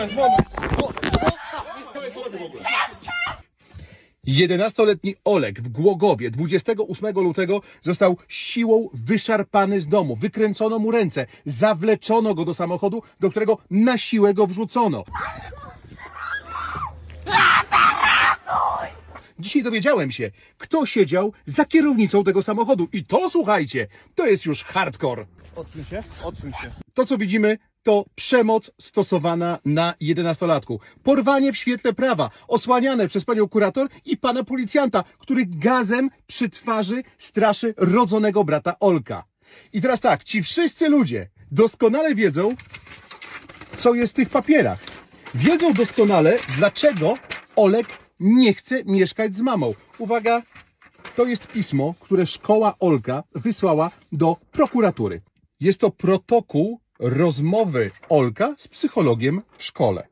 moment, moment. No, co? Nie to robi w ogóle. 11-letni Olek w Głogowie 28 lutego został siłą wyszarpany z domu. Wykręcono mu ręce, zawleczono go do samochodu, do którego na siłę go wrzucono. Dzisiaj dowiedziałem się, kto siedział za kierownicą tego samochodu. I to, słuchajcie, to jest już hardcore. Odsuń się, odsuń się. To, co widzimy, to przemoc stosowana na jedenastolatku. Porwanie w świetle prawa, osłaniane przez panią kurator i pana policjanta, który gazem przy twarzy straszy rodzonego brata Olka. I teraz tak, ci wszyscy ludzie doskonale wiedzą, co jest w tych papierach. Wiedzą doskonale, dlaczego Olek nie chce mieszkać z mamą. Uwaga, to jest pismo, które szkoła Olka wysłała do prokuratury. Jest to protokół rozmowy Olka z psychologiem w szkole.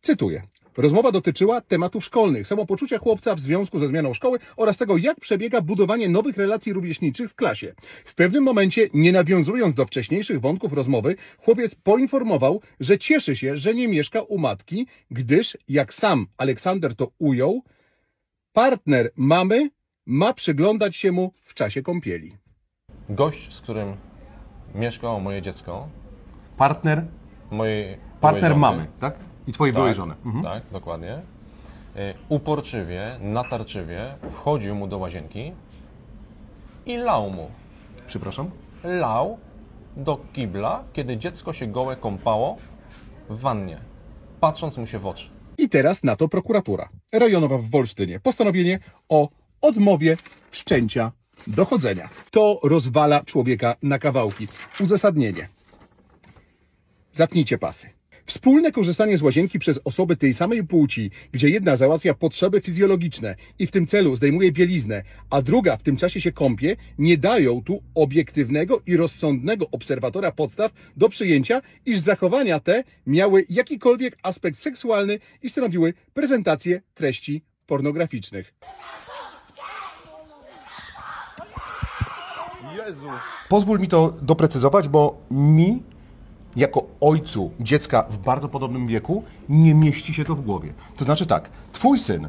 Cytuję. Rozmowa dotyczyła tematów szkolnych, samopoczucia chłopca w związku ze zmianą szkoły oraz tego, jak przebiega budowanie nowych relacji rówieśniczych w klasie. W pewnym momencie, nie nawiązując do wcześniejszych wątków rozmowy, chłopiec poinformował, że cieszy się, że nie mieszka u matki, gdyż, jak sam Aleksander to ujął, partner mamy ma przyglądać się mu w czasie kąpieli. Gość, z którym mieszkało moje dziecko, Partner, mojej partner byłej żony, mamy, tak? I twojej tak, byłej żony. Mhm. Tak, dokładnie. Y, Uporczywie, natarczywie wchodził mu do łazienki i lał mu. Przepraszam? Lał do kibla, kiedy dziecko się gołe kąpało w wannie, patrząc mu się w oczy. I teraz na to prokuratura rejonowa w Wolsztynie. Postanowienie o odmowie wszczęcia dochodzenia. To rozwala człowieka na kawałki. Uzasadnienie. Zapnijcie pasy. Wspólne korzystanie z łazienki przez osoby tej samej płci, gdzie jedna załatwia potrzeby fizjologiczne i w tym celu zdejmuje bieliznę, a druga w tym czasie się kąpie, nie dają tu obiektywnego i rozsądnego obserwatora podstaw do przyjęcia, iż zachowania te miały jakikolwiek aspekt seksualny i stanowiły prezentację treści pornograficznych. Pozwól mi to doprecyzować, bo mi, jako ojcu dziecka w bardzo podobnym wieku, nie mieści się to w głowie. To znaczy tak, twój syn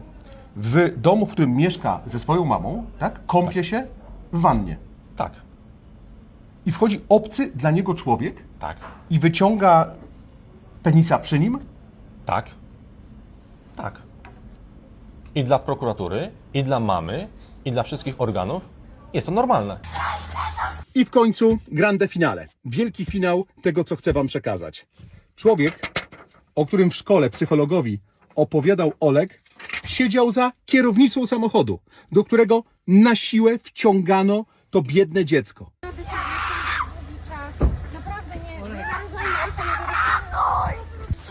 w domu, w którym mieszka ze swoją mamą, tak, kąpie się w wannie. Tak, I wchodzi obcy dla niego człowiek tak, i wyciąga penisa przy nim. tak, tak. I dla prokuratury, i dla mamy, i dla wszystkich organów jest to normalne. I w końcu grande finale. Wielki finał tego, co chcę wam przekazać. Człowiek, o którym w szkole psychologowi opowiadał Olek, siedział za kierownicą samochodu, do którego na siłę wciągano to biedne dziecko.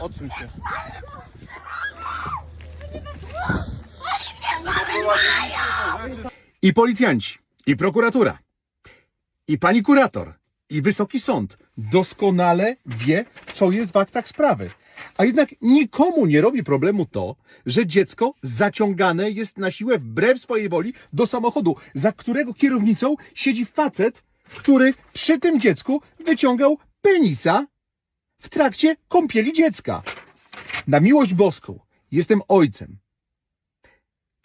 Odsuń się. I policjanci, i prokuratura, i pani kurator, i wysoki sąd doskonale wie, co jest w aktach sprawy. A jednak nikomu nie robi problemu to, że dziecko zaciągane jest na siłę wbrew swojej woli do samochodu, za którego kierownicą siedzi facet, który przy tym dziecku wyciągał penisa w trakcie kąpieli dziecka. Na miłość boską jestem ojcem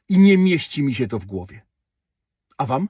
i nie mieści mi się to w głowie. A wam?